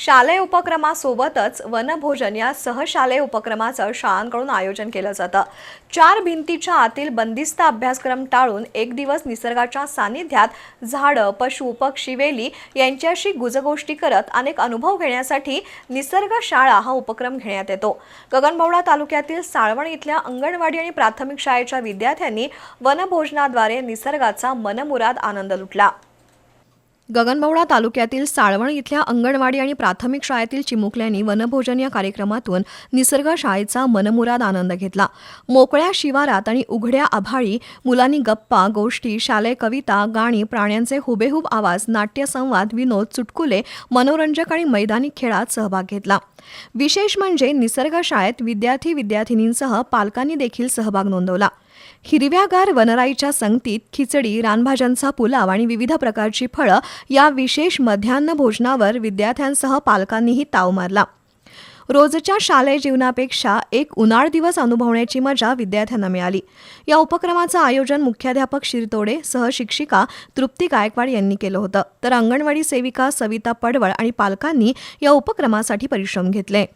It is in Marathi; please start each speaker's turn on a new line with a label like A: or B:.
A: शालेय उपक्रमासोबतच वनभोजन या सहशालेय उपक्रमाचं शाळांकडून आयोजन केलं जातं. चार भिंतीच्या आतील बंदिस्त अभ्यासक्रम टाळून एक दिवस निसर्गाच्या सानिध्यात झाडं पशु पक्षी वेली यांच्याशी गुजगोष्टी करत अनेक अनुभव घेण्यासाठी निसर्ग शाळा हा उपक्रम घेण्यात येतो. गगनबावडा तालुक्यातील साळवण इथल्या अंगणवाडी आणि प्राथमिक शाळेच्या विद्यार्थ्यांनी वनभोजनाद्वारे निसर्गाचा मनमुराद आनंद लुटला. गगनबावडा तालुक्यातील साळवण इथल्या अंगणवाडी आणि प्राथमिक शाळेतील चिमुकल्यांनी वनभोजन या कार्यक्रमातून निसर्ग शाळेचा मनमुराद आनंद घेतला. मोकळ्या शिवारात आणि उघड्या आभाळी मुलांनी गप्पा गोष्टी शालेय कविता गाणी प्राण्यांचे हुबेहूब आवाज नाट्यसंवाद विनोद चुटकुले मनोरंजक आणि मैदानी खेळात सहभाग घेतला. विशेष म्हणजे निसर्ग शाळेत विद्यार्थी विद्यार्थिनींसह पालकांनी देखील सहभाग नोंदवला. हिरव्यागार वनराईच्या संगतीत खिचडी रानभाज्यांचा पुलाव आणि विविध प्रकारची फळं या विशेष मध्यान्ह भोजनावर विद्यार्थ्यांसह पालकांनीही ताव मारला. रोजच्या शालेय जीवनापेक्षा एक उन्हाळ दिवस अनुभवण्याची मजा विद्यार्थ्यांना मिळाली. या उपक्रमाचं आयोजन मुख्याध्यापक शिरतोडे सहशिक्षिका तृप्ती गायकवाड यांनी केलं होतं. तर अंगणवाडी सेविका सविता पडवळ आणि पालकांनी या उपक्रमासाठी परिश्रम घेतले.